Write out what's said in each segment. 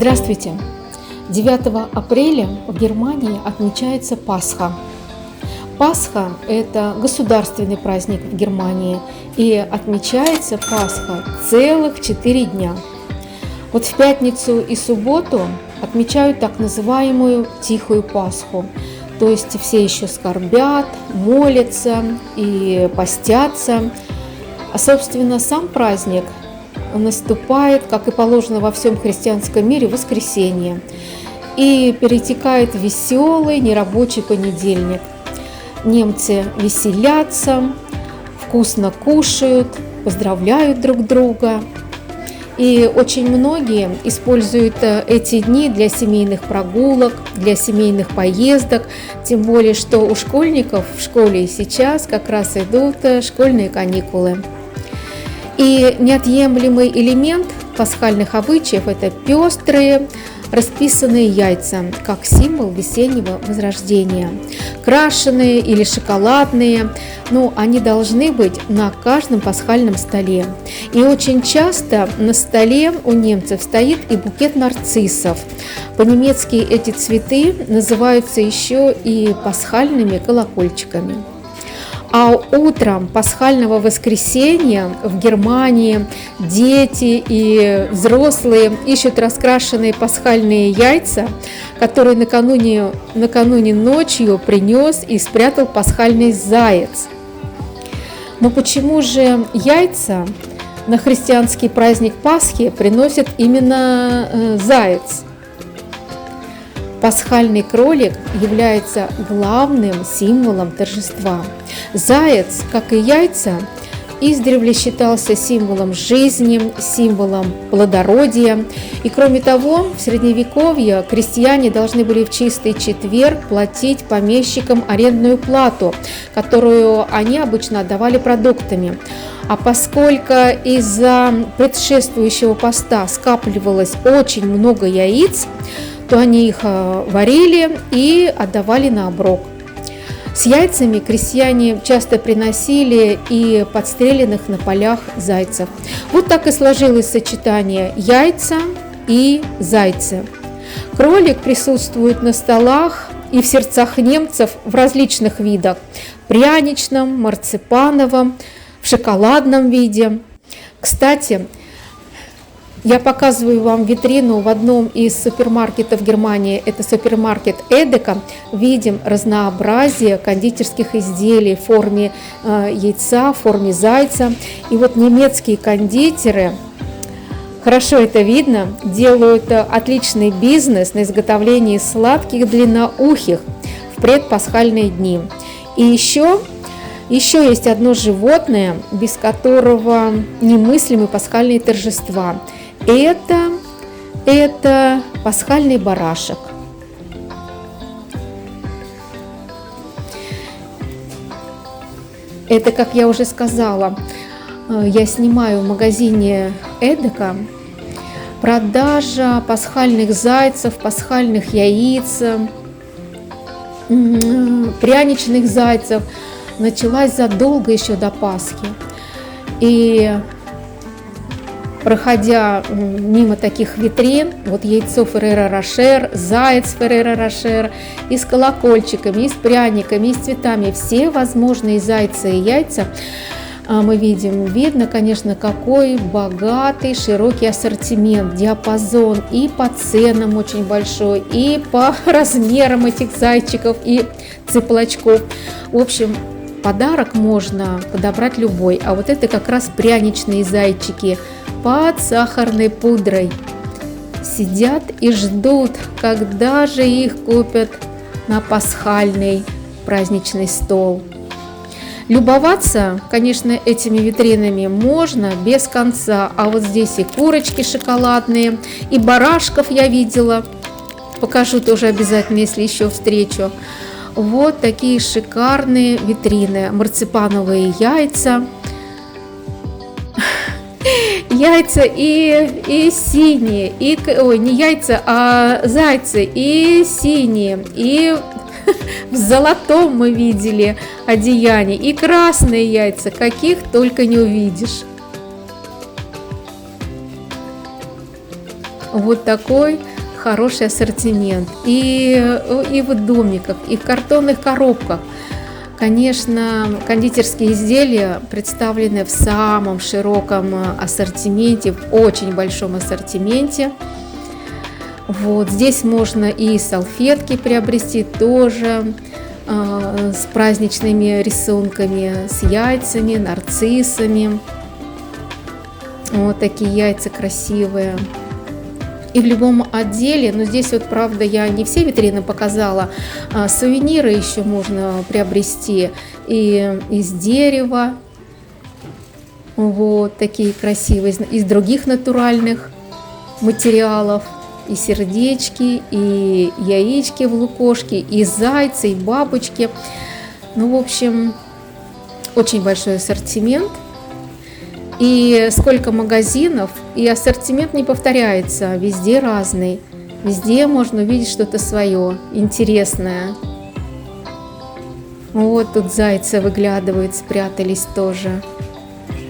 Здравствуйте! 9 апреля в Германии отмечается Пасха. Пасха – это государственный праздник в Германии, и отмечается Пасха целых 4 дня. Вот в пятницу и субботу отмечают так называемую Тихую Пасху, то есть все еще скорбят, молятся и постятся. А, собственно, сам праздник наступает, как и положено во всем христианском мире, воскресенье и перетекает веселый нерабочий понедельник. Немцы веселятся, вкусно кушают, поздравляют друг друга. И очень многие используют э, эти дни для семейных прогулок, для семейных поездок, тем более, что у школьников в школе сейчас как раз идут э, школьные каникулы. И неотъемлемый элемент пасхальных обычаев – это пестрые, расписанные яйца, как символ весеннего возрождения. Крашеные или шоколадные, но они должны быть на каждом пасхальном столе. И очень часто на столе у немцев стоит и букет нарциссов. По-немецки эти цветы называются еще и пасхальными колокольчиками. А утром пасхального воскресенья в Германии дети и взрослые ищут раскрашенные пасхальные яйца, которые накануне, накануне ночью принес и спрятал пасхальный заяц. Но почему же яйца на христианский праздник Пасхи приносят именно э, заяц? Пасхальный кролик является главным символом торжества. Заяц, как и яйца, издревле считался символом жизни, символом плодородия. И кроме того, в Средневековье крестьяне должны были в чистый четверг платить помещикам арендную плату, которую они обычно отдавали продуктами. А поскольку из-за предшествующего поста скапливалось очень много яиц, то они их э, варили и отдавали на оброк. С яйцами крестьяне часто приносили и подстреленных на полях зайцев. Вот так и сложилось сочетание яйца и зайцы. Кролик присутствует на столах и в сердцах немцев в различных видах – пряничном, марципановом, в шоколадном виде. Кстати, я показываю вам витрину в одном из супермаркетов Германии, это супермаркет Эдека. Видим разнообразие кондитерских изделий в форме э, яйца, в форме зайца. И вот немецкие кондитеры, хорошо это видно, делают э, отличный бизнес на изготовлении сладких длинноухих в предпасхальные дни. И еще еще есть одно животное, без которого немыслимы пасхальные торжества – это, это пасхальный барашек. Это, как я уже сказала, э, я снимаю в магазине Эдека продажа пасхальных зайцев, пасхальных яиц, пряничных зайцев началась задолго еще до Пасхи. И проходя мимо таких витрин, вот яйцо Феррера Рошер, заяц Феррера Рошер, и с колокольчиками, и с пряниками, и с цветами, все возможные зайцы и яйца а, мы видим. Видно, конечно, какой богатый, широкий ассортимент, диапазон и по ценам очень большой, и по размерам этих зайчиков и цыплочков. В общем, подарок можно подобрать любой, а вот это как раз пряничные зайчики – под сахарной пудрой. Сидят и ждут, когда же их купят на пасхальный праздничный стол. Любоваться, конечно, этими витринами можно без конца, а вот здесь и курочки шоколадные, и барашков я видела. Покажу тоже обязательно, если еще встречу. Вот такие шикарные витрины, марципановые яйца – яйца и, и синие, и, ой, не яйца, а зайцы, и синие, и в золотом мы видели одеяние, и красные яйца, каких только не увидишь. Вот такой хороший ассортимент и, и в домиках, и в картонных коробках. Конечно, кондитерские изделия представлены в самом широком ассортименте, в очень большом ассортименте. Вот здесь можно и салфетки приобрести тоже э, с праздничными рисунками, с яйцами, нарциссами. Вот такие яйца красивые. И в любом отделе, но здесь вот, правда, я не все витрины показала, а сувениры еще можно приобрести и из дерева, вот такие красивые, из других натуральных материалов, и сердечки, и яички в лукошке, и зайцы, и бабочки. Ну, в общем, очень большой ассортимент – и сколько магазинов, и ассортимент не повторяется, везде разный. Везде можно увидеть что-то свое, интересное. Вот тут зайцы выглядывают, спрятались тоже.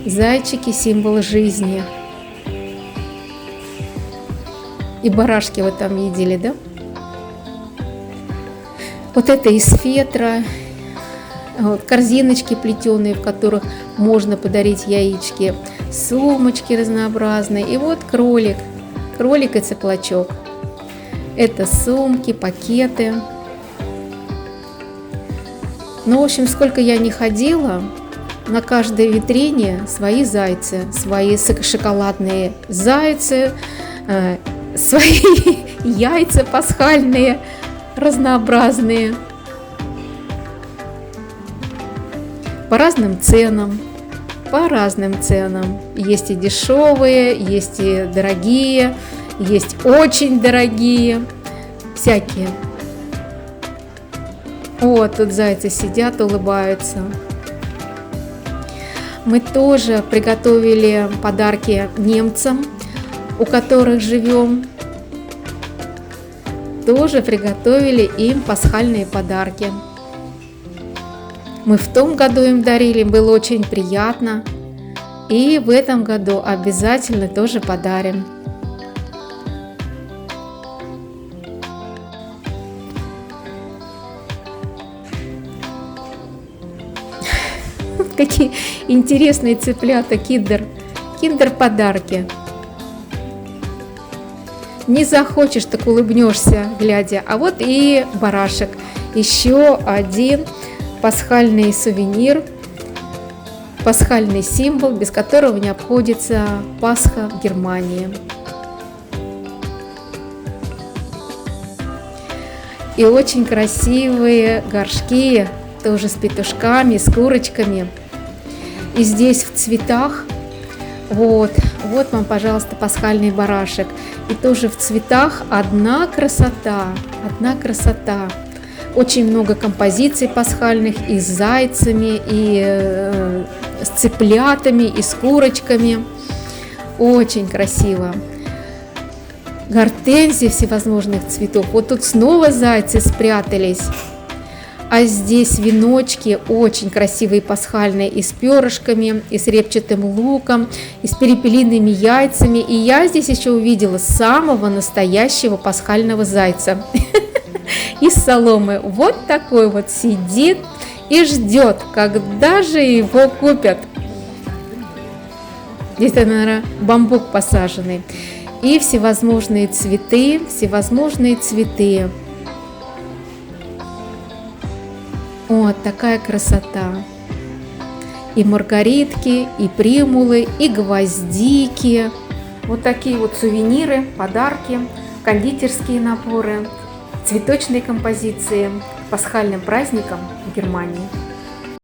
Зайчики – символ жизни. И барашки вы там видели, да? Вот это из фетра, корзиночки плетеные, в которых можно подарить яички, сумочки разнообразные. И вот кролик, кролик и цыплачок. Это сумки, пакеты. Ну, в общем, сколько я не ходила, на каждой витрине свои зайцы, свои шоколадные зайцы, э, свои яйца пасхальные, разнообразные. По разным ценам по разным ценам. Есть и дешевые, есть и дорогие, есть очень дорогие, всякие. Вот тут зайцы сидят, улыбаются. Мы тоже приготовили подарки немцам, у которых живем. Тоже приготовили им пасхальные подарки. Мы в том году им дарили, было очень приятно. И в этом году обязательно тоже подарим. Какие интересные цыплята, киндер. Киндер подарки. Не захочешь, так улыбнешься, глядя. А вот и барашек. Еще один пасхальный сувенир, пасхальный символ, без которого не обходится Пасха в Германии. И очень красивые горшки, тоже с петушками, с курочками. И здесь в цветах, вот, вот вам, пожалуйста, пасхальный барашек. И тоже в цветах одна красота, одна красота. Очень много композиций пасхальных и с зайцами, и э, с цыплятами, и с курочками. Очень красиво. Гортензии всевозможных цветов. Вот тут снова зайцы спрятались. А здесь веночки очень красивые пасхальные и с перышками, и с репчатым луком, и с перепелиными яйцами. И я здесь еще увидела самого настоящего пасхального зайца. из соломы. Вот такой вот сидит и ждет, когда же его купят. Здесь, наверное, бамбук посаженный. И всевозможные цветы, всевозможные цветы. Вот такая красота. И маргаритки, и примулы, и гвоздики. Вот такие вот сувениры, подарки, кондитерские наборы цветочные композиции к пасхальным праздникам в Германии.